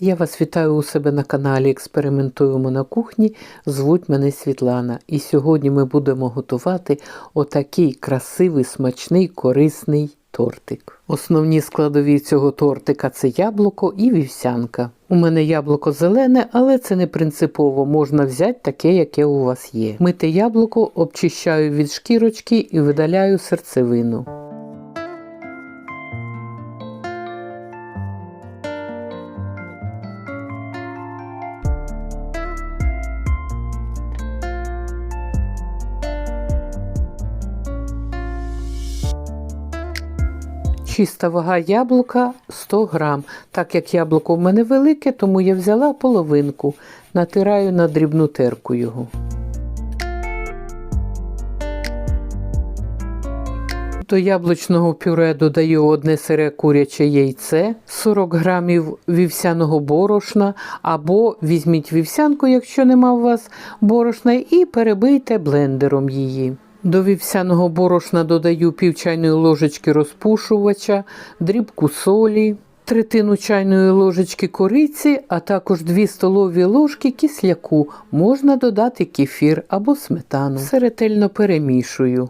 Я вас вітаю у себе на каналі Експериментуємо на кухні. Звуть мене Світлана. І сьогодні ми будемо готувати отакий красивий, смачний, корисний тортик. Основні складові цього тортика це яблуко і вівсянка. У мене яблуко зелене, але це не принципово. Можна взяти таке, яке у вас є. Мите яблуко обчищаю від шкірочки і видаляю серцевину. Чиста вага яблука 100 грам. Так як яблуко в мене велике, тому я взяла половинку, натираю на дрібну терку його. До яблучного пюре додаю одне сире куряче яйце, 40 грамів вівсяного борошна, або візьміть вівсянку, якщо нема у вас борошна, і перебийте блендером її. До вівсяного борошна додаю пів чайної ложечки розпушувача, дрібку солі, третину чайної ложечки кориці, а також 2 столові ложки кисляку. Можна додати кефір або сметану. Все ретельно перемішую.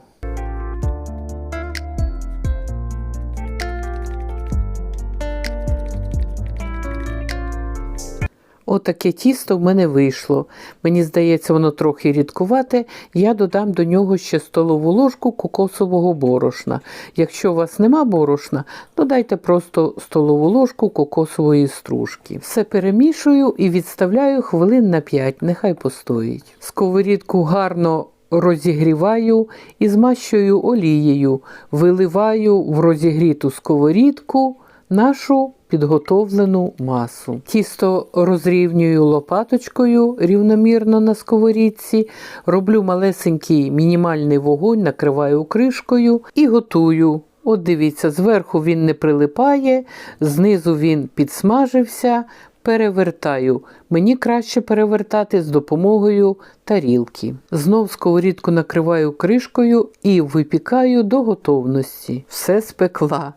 Отаке тісто в мене вийшло. Мені здається, воно трохи рідкувате. Я додам до нього ще столову ложку кокосового борошна. Якщо у вас нема борошна, додайте просто столову ложку кокосової стружки. Все перемішую і відставляю хвилин на 5, нехай постоїть. Сковорідку гарно розігріваю і змащую олією, виливаю в розігріту сковорідку нашу підготовлену масу. Тісто розрівнюю лопаточкою рівномірно на сковорідці, роблю малесенький мінімальний вогонь, накриваю кришкою і готую. От дивіться, зверху він не прилипає, знизу він підсмажився. Перевертаю. Мені краще перевертати з допомогою тарілки. Знов сковорідку накриваю кришкою і випікаю до готовності. Все спекла.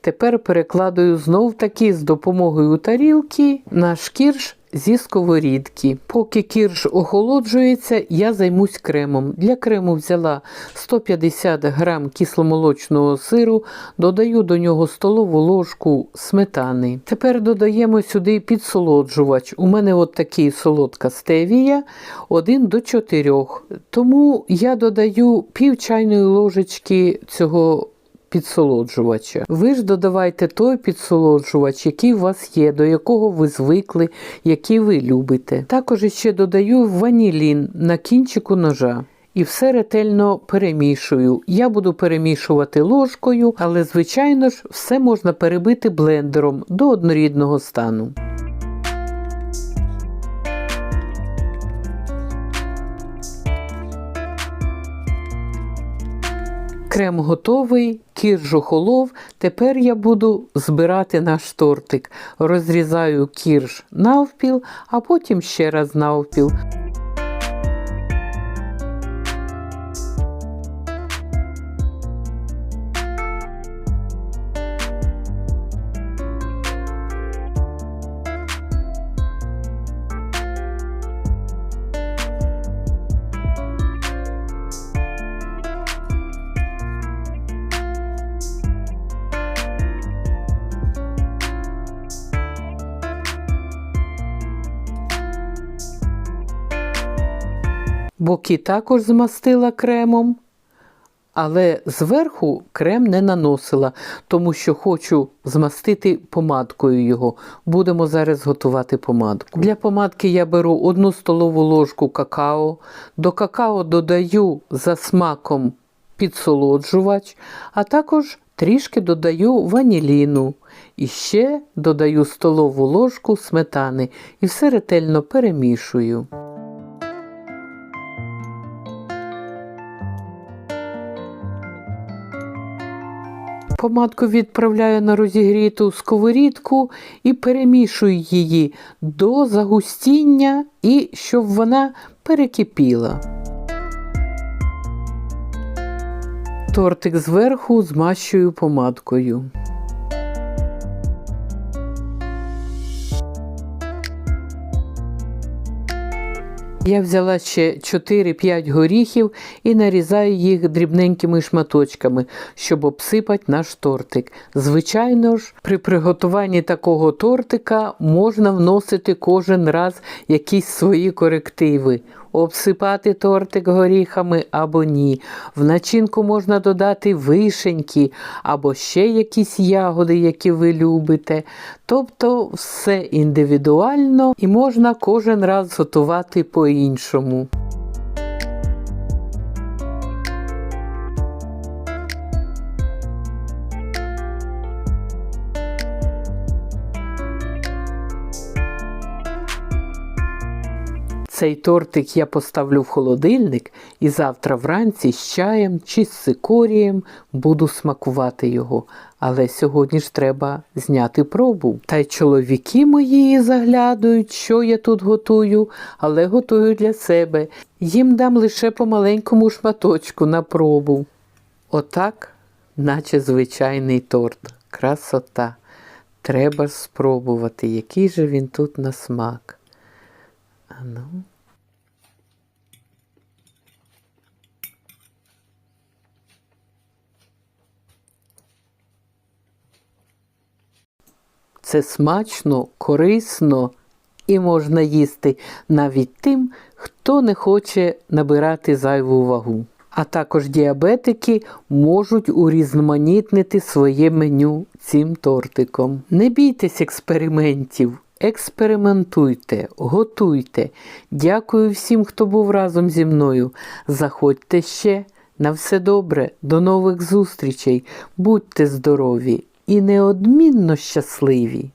Тепер перекладаю знов таки з допомогою тарілки наш кірш зі сковорідки. Поки кірш охолоджується, я займусь кремом. Для крему взяла 150 грам кисломолочного сиру, додаю до нього столову ложку сметани. Тепер додаємо сюди підсолоджувач. У мене от такий солодка стевія 1 до 4. Тому я додаю пів чайної ложечки цього підсолоджувача. Ви ж додавайте той підсолоджувач, який у вас є, до якого ви звикли, який ви любите. Також ще додаю ванілін на кінчику ножа. І все ретельно перемішую. Я буду перемішувати ложкою, але, звичайно ж, все можна перебити блендером до однорідного стану. Крем готовий, кірж холов, Тепер я буду збирати наш тортик. Розрізаю кірж навпіл, а потім ще раз навпіл. Боки також змастила кремом, але зверху крем не наносила, тому що хочу змастити помадкою його. Будемо зараз готувати помадку. Для помадки я беру одну столову ложку какао. До какао додаю за смаком підсолоджувач, а також трішки додаю ваніліну. І ще додаю столову ложку сметани і все ретельно перемішую. Помадку відправляю на розігріту сковорідку і перемішую її до загустіння і щоб вона перекипіла. Тортик зверху змащую помадкою. Я взяла ще 4-5 горіхів і нарізаю їх дрібненькими шматочками, щоб обсипати наш тортик. Звичайно ж, при приготуванні такого тортика можна вносити кожен раз якісь свої корективи. Обсипати тортик горіхами або ні. В начинку можна додати вишеньки або ще якісь ягоди, які ви любите. Тобто все індивідуально і можна кожен раз готувати по-іншому. Цей тортик я поставлю в холодильник і завтра вранці з чаєм чи з цикорієм буду смакувати його. Але сьогодні ж треба зняти пробу. Та й чоловіки мої заглядують, що я тут готую, але готую для себе. Їм дам лише по маленькому шматочку на пробу. Отак, наче звичайний торт. Красота. Треба спробувати, який же він тут на смак. А ну. Це смачно, корисно і можна їсти навіть тим, хто не хоче набирати зайву вагу. А також діабетики можуть урізноманітнити своє меню цим тортиком. Не бійтесь експериментів. Експериментуйте, готуйте. Дякую всім, хто був разом зі мною. Заходьте ще. На все добре, до нових зустрічей. Будьте здорові і неодмінно щасливі!